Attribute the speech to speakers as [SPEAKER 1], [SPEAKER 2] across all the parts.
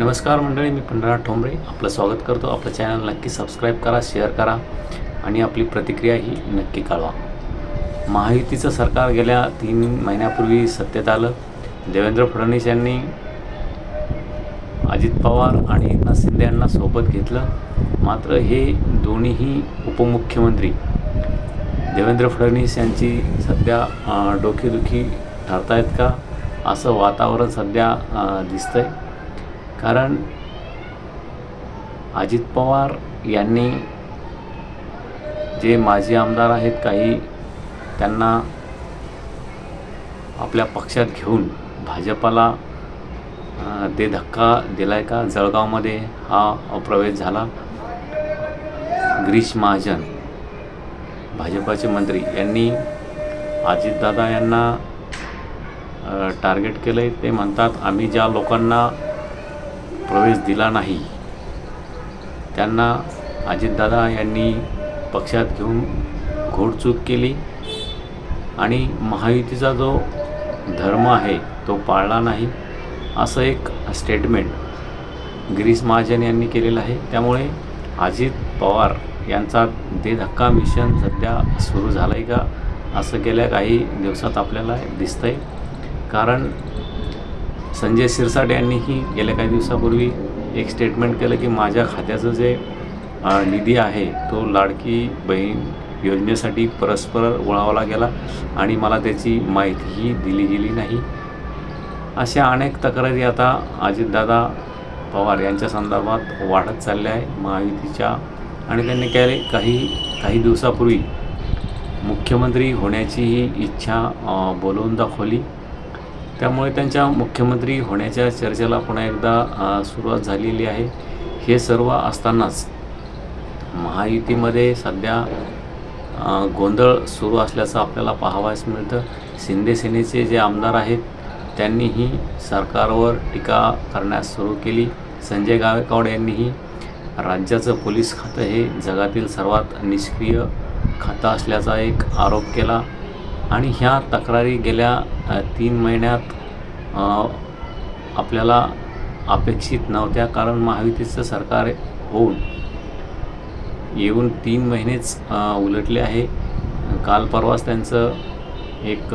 [SPEAKER 1] नमस्कार मंडळी मी पंढरनाथ ठोंबरे आपलं स्वागत करतो. आपलं चॅनल नक्की सबस्क्राईब करा शेअर करा आणि आपली प्रतिक्रिया ही नक्की कळवा. महायुतीचं सरकार गेल्या तीन महिन्यापूर्वी सत्तेत आलं. देवेंद्र फडणवीस यांनी अजित पवार आणि एकनाथ शिंदे यांना सोबत घेतलं. मात्र हे दोन्हीही उपमुख्यमंत्री देवेंद्र फडणवीस यांची सध्या डोकेदुखी ठरतायत का? असं वातावरण सध्या दिसतं दिसतंय. कारण अजित पवार यांनी जे माजी आमदार आहेत काही त्यांना आपल्या पक्षात घेऊन भाजपाला ते धक्का दिलाय का? जळगावमध्ये हा प्रवेश झाला. गिरीश महाजन भाजपाचे मंत्री यांनी अजितदादा यांना टार्गेट केलं आहे ते म्हणतात आम्ही ज्या लोकांना प्रवेश दिला नाही. त्यांना अजितदादा यांनी पक्षात घेऊन घोडचूक केली आणि महायुतीचा जो धर्म आहे तो पाळला नाही असं एक स्टेटमेंट गिरीश महाजन यांनी केलेलं आहे. त्यामुळे अजित पवार यांचा दे धक्का मिशन सध्या सुरू झालं आहे का असं गेल्या काही दिवसात आपल्याला दिसतंय. कारण संजय सिरसाट यांनीही गेल्या काही दिवसापूर्वी एक स्टेटमेंट केलं की माझ्या खात्याचं जे निधी आहे तो लाडकी बहीण योजनेसाठी परस्पर वळावला गेला आणि मला त्याची माहितीही दिली गेली नाही. अशा अनेक तक्रारी आता अजितदादा पवार यांच्या संदर्भात वाढत चालल्या आहे महायुतीच्या आणि त्यांनी केले काही काही दिवसापूर्वी मुख्यमंत्री होण्याचीही इच्छा बोलवून दाखवली. त्यामुळे त्यांच्या मुख्यमंत्री होण्याच्या चर्चेला पुन्हा एकदा सुरुवात झालेली आहे. हे सर्व असतानाच महायुतीमध्ये सध्या गोंधळ सुरू असल्याचं आपल्याला पाहावयास मिळतं. शिंदे सेनेचे जे आमदार आहेत त्यांनीही सरकारवर टीका करण्यास सुरू केली. संजय गायकवाड यांनीही राज्याचं पोलीस खातं हे जगातील सर्वात निष्क्रिय खातं असल्याचा एक आरोप केला. आणि ह्या तक्रारी गेल्या तीन महिन्यात आपल्याला अपेक्षित नव्हत्या कारण महायुतीचं सरकार होऊन येऊन तीन महिनेच उलटले आहे. काल परवाच त्यांचं एक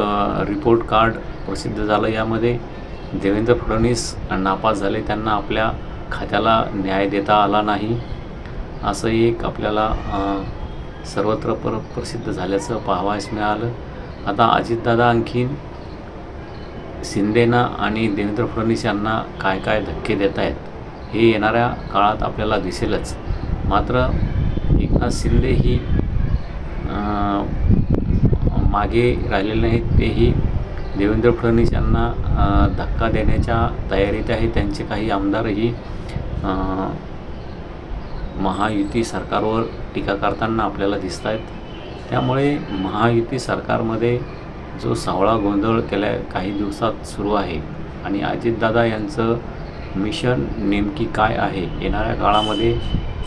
[SPEAKER 1] रिपोर्ट कार्ड प्रसिद्ध झालं यामध्ये. देवेंद्र फडणवीस नापास झाले. त्यांना आपल्या खात्याला न्याय देता आला नाही. असं एक आपल्याला सर्वत्र पर प्रसिद्ध झाल्याचं पाहावयास मिळालं. आता अजितदादा आणखीन शिंदेना आणि देवेंद्र फडणवीस यांना काय काय धक्के देत आहेत हे येणाऱ्या काळात आपल्याला दिसेलच. मात्र एकनाथ शिंदे ही मागे राहिलेले नाहीत तेही देवेंद्र फडणवीस यांना धक्का देण्याच्या तयारीत आहे. त्यांचे काही आमदारही महायुती सरकारवर टीका करताना आपल्याला दिसत आहेत त्यामुळे महायुती सरकारमध्ये जो सावळा गोंधळ गेल्या काही दिवसात सुरू आहे आणि अजितदादा यांचं मिशन नेमकी काय आहे? येणाऱ्या काळामध्ये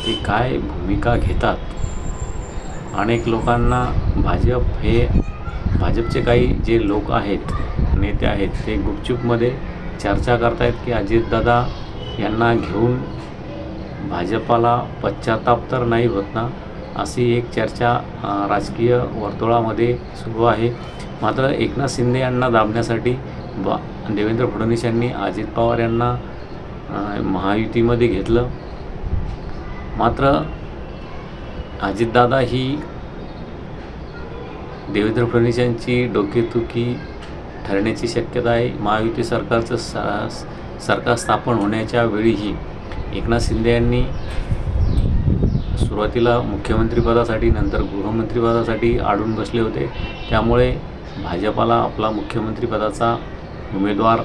[SPEAKER 1] ते काय भूमिका घेतात? अनेक लोकांना भाजप हे भाजपचे काही जे लोक आहेत नेते आहेत ते गुपचूपमध्ये चर्चा करतायत की अजितदादा यांना घेऊन भाजपाला पश्चाताप तर नाही होत ना? अशी एक चर्चा राजकीय वर्तुळामध्ये सुरू आहे. मात्र एकनाथ शिंदे यांना दाबण्यासाठी बा देवेंद्र फडणवीस यांनी अजित पवार यांना महायुतीमध्ये घेतलं. मात्र अजितदादा ही देवेंद्र फडणवीस यांची डोकेदुखी ठरण्याची शक्यता आहे. महायुती सरकारचं स सरकार स्थापन होण्याच्या वेळीही एकनाथ शिंदे यांनी सुरुवातीला मुख्यमंत्रीपदासाठी नंतर गृहमंत्रीपदासाठी आडून बसले होते. त्यामुळे भाजपाला आपला मुख्यमंत्रीपदाचा उमेदवार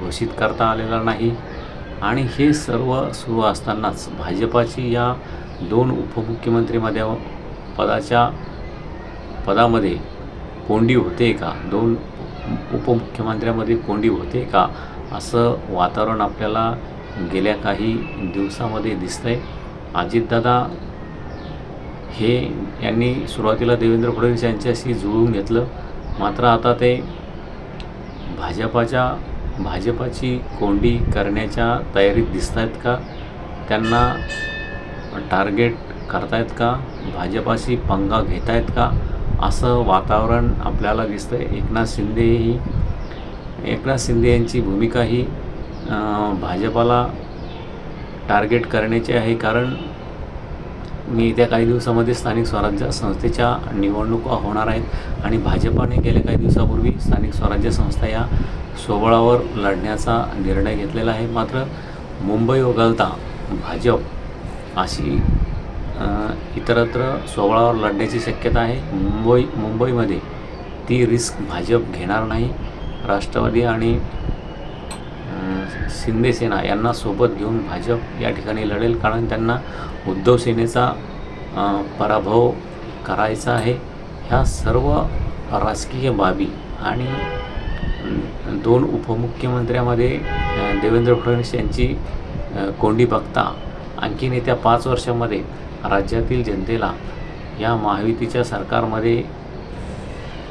[SPEAKER 1] घोषित करता आलेला नाही. आणि हे सर्व सुरू असतानाच भाजपाची या दोन उपमुख्यमंत्रीमध्ये पदाच्या पदामध्ये कोंडी होते का? दोन उपमुख्यमंत्र्यामध्ये कोंडी होते का? असं वातावरण आपल्याला गेल्या काही दिवसामध्ये दिसतंय. अजितदादा हे यांनी सुरुवातीला देवेंद्र फडणवीस यांच्याशी जुळवून घेतलं. मात्र आता ते भाजपाच्या भाजपाची कोंडी करण्याच्या तयारीत दिसत आहेत का? त्यांना टार्गेट करतायत का? भाजपाशी पंगा घेत आहेत का? असं वातावरण आपल्याला दिसतं आहे एकनाथ शिंदे ही एकनाथ शिंदे यांची भूमिका ही भाजपाला टार्गेट करण्याची आहे. कारण येत्या काही दिवसामध्ये स्थानिक स्वराज्य संस्थेच्या निवडणुका होणार आहेत आणि भाजपाने गेल्या काही दिवसापूर्वी स्थानिक स्वराज्य संस्था या सोबळावर लढण्याचा निर्णय घेतलेला आहे. मात्र मुंबई वगळता भाजप अशी इतरत्र सोबळावर लढण्याची शक्यता आहे. मुंबई मुंबईमध्ये ती रिस्क भाजप घेणार नाही. राष्ट्रवादी आणि शिंदेसेना यांना सोबत घेऊन भाजप या ठिकाणी लढेल. कारण त्यांना उद्धव सेनेचा पराभव करायचा आहे. ह्या सर्व राजकीय बाबी आणि दोन उपमुख्यमंत्र्यामध्ये देवेंद्र फडणवीस यांची कोंडी बघता आणखीन येत्या पाच वर्षामध्ये राज्यातील जनतेला या महायुतीच्या सरकारमध्ये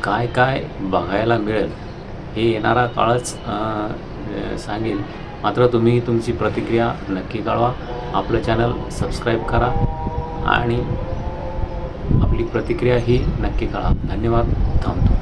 [SPEAKER 1] काय काय बघायला मिळेल हे येणारा काळच सांगेन. सांगेल मात्र तुम्ही तुमची प्रतिक्रिया नक्की कळवा. आपलं चॅनल सबस्क्राईब करा आणि आपली प्रतिक्रिया ही नक्की कळा. धन्यवाद. थांबतो.